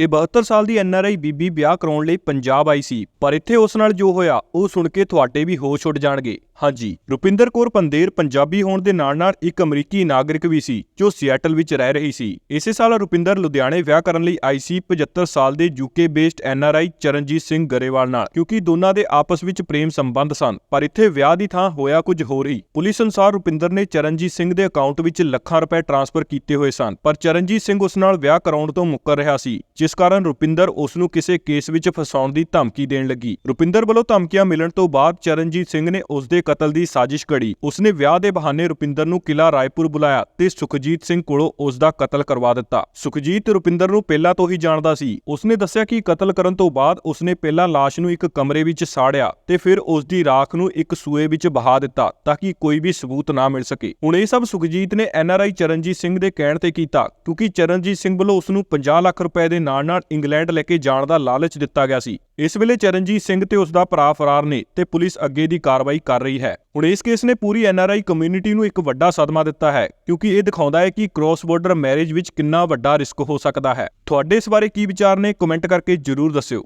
ਇਹ 72 ਸਾਲ ਦੀ ਐਨਆਰਆਈ ਬੀਬੀ ਵਿਆਹ ਕਰਾਉਣ ਲਈ ਪੰਜਾਬ ਆਈ ਸੀ, ਪਰ ਇੱਥੇ ਉਸ ਨਾਲ ਜੋ ਹੋਇਆ, ਉਹ ਸੁਣ ਕੇ ਤੁਹਾਡੇ ਵੀ ਹੋਸ਼ ਉੱਡ ਜਾਣਗੇ। ਹਾਂਜੀ, ਰੁਪਿੰਦਰ ਕੌਰ ਪੰਦੇਰ ਪੰਜਾਬੀ ਹੋਣ ਦੇ ਨਾਲ-ਨਾਲ ਇੱਕ ਅਮਰੀਕੀ ਨਾਗਰਿਕ ਵੀ ਸੀ, ਜੋ ਸੀਐਟਲ ਵਿੱਚ ਰਹਿ ਰਹੀ ਸੀ। ਇਸੇ ਸਾਲ ਰੁਪਿੰਦਰ ਲੁਧਿਆਣੇ ਵਿਆਹ ਕਰਨ ਲਈ ਆਈ ਸੀ 75 ਸਾਲ ਦੇ UK based NRI Charanjit Singh Grewal ਨਾਲ, ਕਿਉਂਕਿ ਦੋਨਾਂ ਦੇ ਆਪਸ ਵਿੱਚ ਪ੍ਰੇਮ ਸੰਬੰਧ ਸਨ, ਪਰ ਇੱਥੇ ਵਿਆਹ ਦੀ ਥਾਂ ਹੋਇਆ ਕੁਝ ਹੋਰ ਹੀ। ਪੁਲਿਸ ਅਨੁਸਾਰ ਰੁਪਿੰਦਰ ਨੇ ਚਰਨਜੀਤ ਸਿੰਘ ਦੇ ਅਕਾਊਂਟ ਵਿੱਚ ਲੱਖਾਂ ਰੁਪਏ ਟ੍ਰਾਂਸਫਰ ਕੀਤੇ ਹੋਏ ਸਨ, ਪਰ ਚਰਨਜੀਤ ਸਿੰਘ ਉਸ ਨਾਲ ਵਿਆਹ ਕਰਾਉਣ ਤੋਂ ਮੁੱਕਰ ਰਿਹਾ ਸੀ ਜਿਸ ਕਾਰਨ ਰੁਪਿੰਦਰ ਉਸ ਨੂੰ ਕਿਸੇ ਕੇਸ ਵਿੱਚ ਫਸਾਉਣ ਦੀ ਧਮਕੀ ਦੇਣ ਲੱਗੀ। ਰੁਪਿੰਦਰ ਵੱਲੋਂ ਧਮਕੀਆਂ ਮਿਲਣ ਤੋਂ ਬਾਅਦ ਚਰਨਜੀਤ ਸਿੰਘ ਨੇ ਉਸ ਦੇ ਕਤਲ ਦੀ ਸਾਜ਼ਿਸ਼ ਘੜੀ ਉਸਨੇ ਵਿਆਹ ਦੇ ਬਹਾਨੇ ਰੁਪਿੰਦਰ ਨੂੰ ਕਿਲਾ ਰਾਏਪੁਰ ਬੁਲਾਇਆ ਤੇ ਸੁਖਜੀਤ ਸਿੰਘ ਕੋਲੋਂ ਉਸ ਦਾ ਕਤਲ ਕਰਵਾ ਦਿੱਤਾ। ਸੁਖਜੀਤ ਰੁਪਿੰਦਰ ਨੂੰ ਪਹਿਲਾਂ ਤੋਂ ਹੀ ਜਾਣਦਾ ਸੀ। ਉਸਨੇ ਦੱਸਿਆ ਕਿ ਕਤਲ ਕਰਨ ਤੋਂ ਬਾਅਦ ਉਸਨੇ ਪਹਿਲਾਂ ਲਾਸ਼ ਨੂੰ ਇੱਕ ਕਮਰੇ ਵਿੱਚ ਸਾੜਿਆ ਤੇ ਫਿਰ ਉਸ ਦੀ ਰਾਖ ਨੂੰ ਇੱਕ ਸੂਏ ਵਿੱਚ ਬਹਾ ਦਿੱਤਾ ਤਾਂ ਕਿ ਕੋਈ ਵੀ ਸਬੂਤ ਨਾ ਮਿਲ ਸਕੇ। ਹੁਣ ਇਹ ਸਭ ਸੁਖਜੀਤ ਨੇ ਐਨਆਰਆਈ ਚਰਨਜੀਤ ਸਿੰਘ ਦੇ ਕਹਿਣ ਤੇ ਕੀਤਾ ਕਿਉਂਕਿ ਚਰਨਜੀਤ ਸਿੰਘ ਵੱਲੋਂ ਉਸ ਨੂੰ 50 ਲੱਖ ਰੁਪਏ ਦੇ ਨਾਲ-ਨਾਲ ਇੰਗਲੈਂਡ ਲੈ ਕੇ ਜਾਣ ਦਾ ਲਾਲਚ ਦਿੱਤਾ ਗਿਆ ਸੀ। ਇਸ ਵੇਲੇ ਚਰਨਜੀਤ ਸਿੰਘ ਤੇ ਉਸ ਦਾ ਭਰਾ ਫਰਾਰ ਨੇ ਤੇ ਪੁਲਿਸ ਅੱਗੇ ਦੀ ਕਾਰਵਾਈ ਕਰ ਰਹੀ ਹੈ। ਹੁਣ ਇਸ ਕੇਸ ਨੇ ਪੂਰੀ ਐਨਆਰਆਈ ਕਮਿਊਨਿਟੀ ਨੂੰ ਇੱਕ ਵੱਡਾ ਸਦਮਾ ਦਿੱਤਾ ਹੈ, ਕਿਉਂਕਿ ਇਹ ਦਿਖਾਉਂਦਾ ਹੈ ਕਿ ਕ੍ਰਾਸ ਬਾਰਡਰ ਮੈਰਿਜ ਵਿੱਚ ਕਿੰਨਾ ਵੱਡਾ ਰਿਸਕ ਹੋ ਸਕਦਾ ਹੈ। ਤੁਹਾਡੇ ਇਸ ਬਾਰੇ ਕੀ ਵਿਚਾਰ ਨੇ, ਕਮੈਂਟ ਕਰਕੇ ਜਰੂਰ ਦੱਸਿਓ।